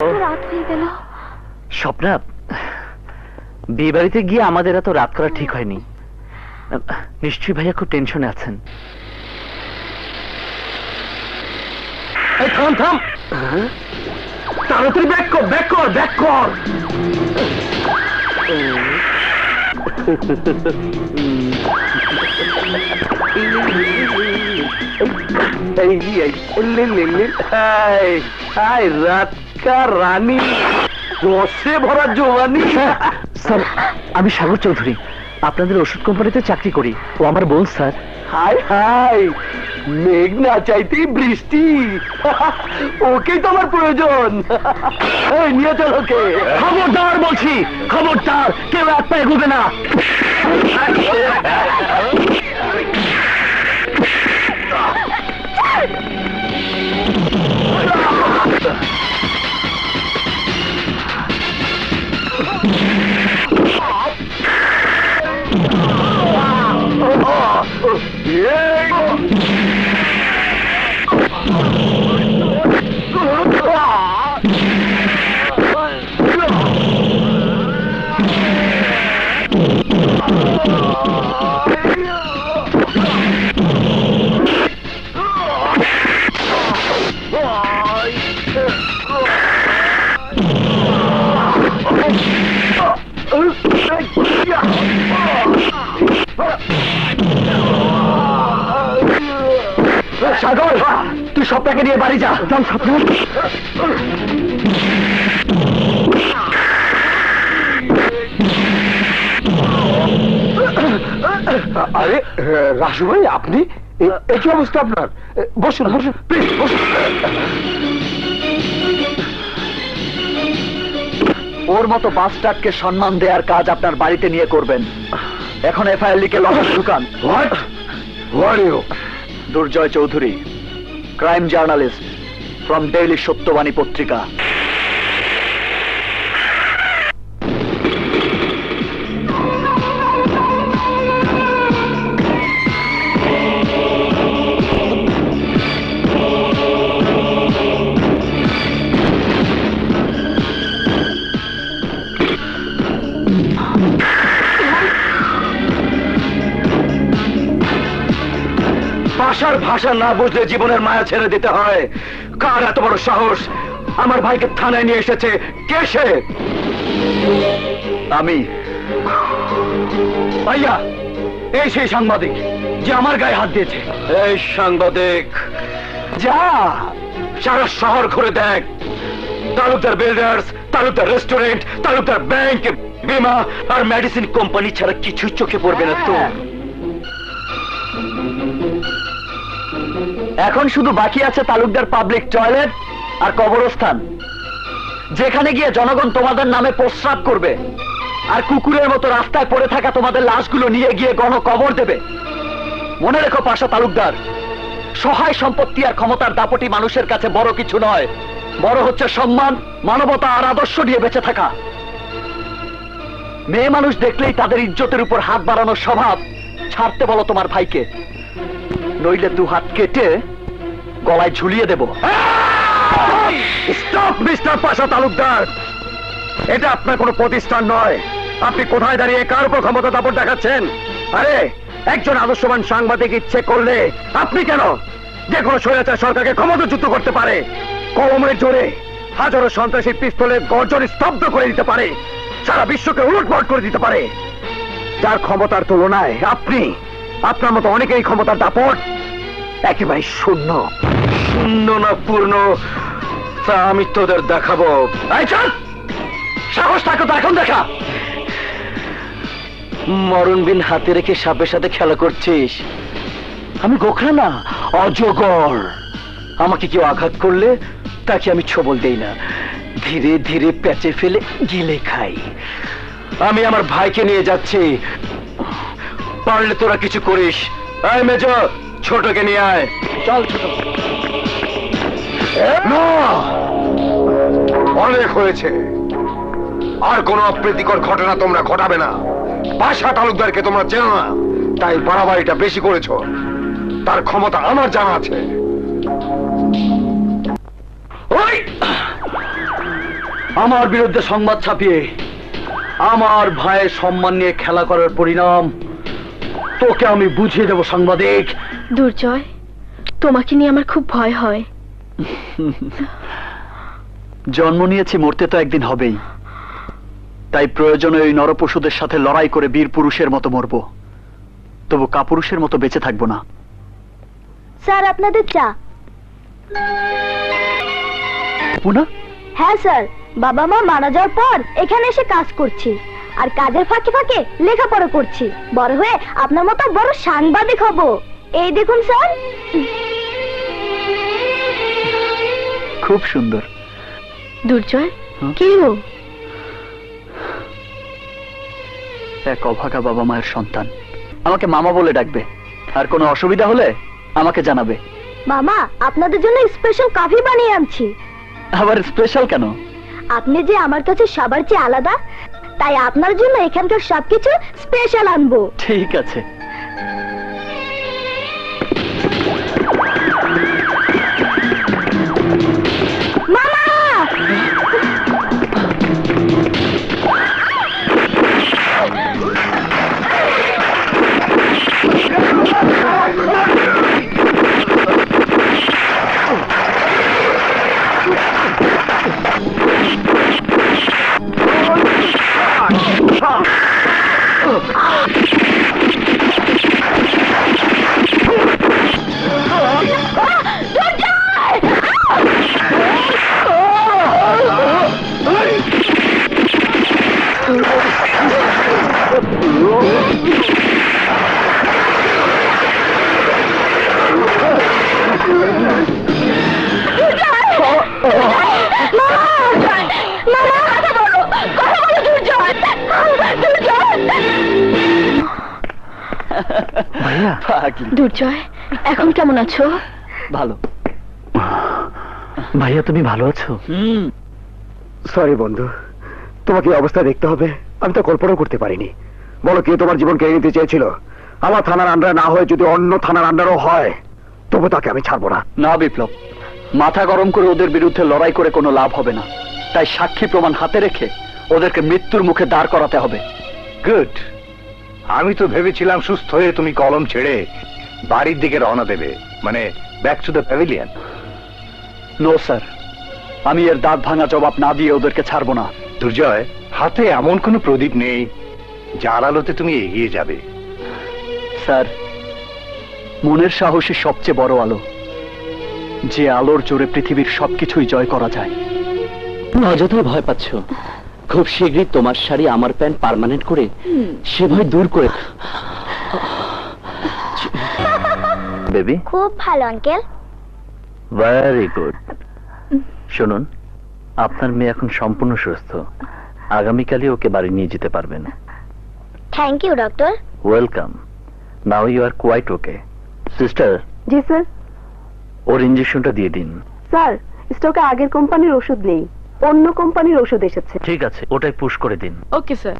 রাত হয়ে গেল স্বপ্না বিয়ে বাড়িতে গিয়ে আমাদের এত রাত করা ঠিক হয়নি নিশ্চয়ই ভাইয়া খুব টেনশনে আছেন থাম থাম তাড়াতাড়ি ব্যাক কর ব্যাক কর ব্যাক কর এই এই লে লে লে এই আই রাতকা রানী রসে ভরা জোয়ানি। স্যার আমি সাগর চৌধুরী। আপনাদের ওষুধ কোম্পানিতে চাকরি করি। ও আমার বোন স্যার। হাই হাই মেঘ না চাইতেই বৃষ্টি। ওকেই তো আমার প্রয়োজন। এই নিয়ে চল ওকে। খবরদার বলছি খবরদার কেউ এক পায়ে এগোবে না। Oh, সাগর তুই সবটাকে নিয়ে বাড়ি যা। চল স্বপ্ন। আরে রাসু ভাই আপনি? এ- এ কি অবস্থা আপনার? বসুন বসুন প্লিজ বসুন। ওর মতো বাস্টার্ডকে সম্মান দেওয়ার কাজ আপনার বাড়িতে নিয়ে করবেন। এখন এফআইআর লিখে লস ঢুকান what you Durjoy Chowdhury crime journalist from daily Satyabani পত্রিকা। ভাষার ভাষা না বুঝলে জীবনের মায়া ছেড়ে দিতে হয়। কার এত বড় সাহস? আমার ভাইকে থানায় নিয়ে এসেছে। কে সে? আমি। ভাইয়া এই সেই সাংবাদিক যে আমার গায়ে হাত দিয়েছে। এই সাংবাদিক। যা সারা শহর ঘুরে দেখ। Talukdar builders Talukdar restaurant Talukdar bank বিমা আর মেডিসিন কোম্পানি ছাড়া কিছু চোখে পড়বে না তো। এখন শুধু বাকি আছে তালুকদার পাবলিক টয়লেট আর কবরস্থান। যেখানে গিয়ে জনগণ তোমাদের নামে প্রস্রাব করবে আর কুকুরের মতো রাস্তায় পড়ে থাকা তোমাদের লাশগুলো নিয়ে গিয়ে গণ কবর দেবে। মনে রেখো পাশা তালুকদার, সহায় সম্পত্তি আর ক্ষমতার দাপটি মানুষের কাছে বড় কিছু নয়, বড় হচ্ছে সম্মান, মানবতা আর আদর্শ নিয়ে বেঁচে থাকা। মেয়ে মানুষ দেখলেই তাদের ইজ্জতের উপর হাত বাড়ানোর স্বভাব, ছাড়তে বলো তোমার ভাইকে। নইলে দু হাত কেটে গলায় ঝুলিয়ে দেব। Stop mister Pasha Talukdar. এটা আপনার কোনো প্রতিষ্ঠান নয়। আপনি কোথায় দাঁড়িয়ে কার উপর ক্ষমতা দাপট দেখাচ্ছেন? আরে, একজন আদর্শবান সাংবাদিক ইচ্ছে করলে আপনি কেন যে কোনো স্বৈরাচার সরকারকে ক্ষমতাচ্যুত করতে পারে? কলমের জোরে হাজারো সন্ত্রাসী পিস্তলের গর্জন স্তব্ধ করে দিতে পারে। সারা বিশ্বকে উলটপাট করে দিতে পারে। যার ক্ষমতার তুলনায় আপনি আপনার মতো অনেকেই ক্ষমতার দাপট একেবারে শূন্য। শূন্য না পূর্ণ, তা আমি তোদের দেখাবো। সাহস থাকো তো, এখন দেখা। মরণ বিন হাতে রেখে সাপের সাথে খেলা করছিস? আমি গোখরা না, অজগর। আমাকে কেউ আঘাত করলে তাকে আমি ছবল দেই না। ধীরে ধীরে প্যাচে ফেলে গিলে খাই। আমি আমার ভাইকে নিয়ে যাচ্ছি। পারলে তোরা কিছু করিস। এই মেজ ছোটকে নিয়ে আয়। চল ছোট। না! অনেক হয়েছে। আর কোন অপ্রীতিকর ঘটনা তোমরা ঘটাবে না। পাশা তালুকদারকে তোমরা চেনো না। তাই বাড়াবাড়িটা বেশি করেছ। তার ক্ষমতা আমার জানা আছে। ওই! আমার বিরুদ্ধে সংবাদ ছাপিয়ে আমার ভাইয়ের সম্মান নিয়ে খেলা করার পরিণাম তোকে আমি বুঝিয়ে দেব সাংবাদিক। দুর্জয় তোমাকে নিয়ে আমার খুব ভয় হয়। জন্ম নিয়েছি মরতে তো একদিন হবেই। তাই প্রয়োজনে ওই নরপশুদের সাথে লড়াই করে বীর পুরুষের মতো মরব। তবু কাপুরুষের মতো বেঁচে থাকব না। স্যার আপনাদের চা। পুনা? হ্যাঁ স্যার। বাবা মা মারা যাওয়ার পর এখানে এসে কাজ করছি। আর কাজের ফাঁকে ফাঁকে লেখাপড়া করছি। বড় হয়ে আপনার মতো বড় সাংবাদিক হব। এই দেখুন স্যার। খুব সুন্দর। দুর্জয়? কি ও? এক অভাগা বাবা মায়ের সন্তান। আমাকে মামা বলে ডাকবে। আর কোনো অসুবিধা হলে আমাকে জানাবে। মামা আপনাদের জন্য স্পেশাল কফি বানিয়ে আনছি। আবার স্পেশাল কেন? আপনি যে আমার কাছে সবার চেয়ে আলাদা তাই আপনার জন্য এখানকার সবকিছু স্পেশাল আনব। ঠিক আছে। ভাইয়া পাগলি। দুর্জয় এখন কেমন আছো? ভালো। ভাইয়া তুমি ভালো আছো? হুম। সরি বন্ধু। তোমাকে অবস্থা দেখতে হবে। আমি তো কল্পনাও করতে পারিনি। বলো কে তোমার জীবন কেড়ে নিতে চেয়েছিল? আমার থানার আন্ডার না হয়ে যদি অন্য থানার আন্ডারও হয় তবু তাকে আমি ছাড়বো না। না বিপ্লব। মাথা গরম করে ওদের বিরুদ্ধে লড়াই করে কোনো লাভ হবে না। তাই সাক্ষী প্রমাণ হাতে রেখে ওদেরকে মৃত্যুর মুখে দাঁড় করাতে হবে। গুড আমি তো ভেবেছিলাম সুস্থ হয়ে তুমি কলম ছেড়ে বাড়ির দিকে রওনা দেবে। মানে back to the pavilion no sir আমি এর দাঁত ভাঙা জবাব না দিয়ে ওদেরকে ছাড়বো না। দুর্জয় হাতে এমন কোনো প্রদীপ নেই যার আলোতে তুমি এগিয়ে যাবে। স্যার মনের সাহসী সবচেয়ে বড় আলো যে আলোর জোরে পৃথিবীর সবকিছুই জয় করা যায়। অযথাই ভয় পাচ্ছ। খুব শীঘ্রই তোমার শাড়ি আমার প্যান্ট পার্মানেন্ট করে সে ভয় দূর করে বেবি? খুব ভালো আঙ্কেল। ভেরি গুড শুনুন আপনার মেয়ে এখন সম্পূর্ণ সুস্থ। আগামীকালই ওকে বাড়ি নিয়ে যেতে পারবেন। Thank you doctor welcome now you are quite okay sister G sir. ওর ইঞ্জেকশনটা দিয়ে দিন। স্যার স্টকে আগের কোম্পানির ওষুধ নেই। অন্য কোম্পানির ওষুধ এসেছে। ঠিক আছে ওটাই পুশ করে দিন। Okay sir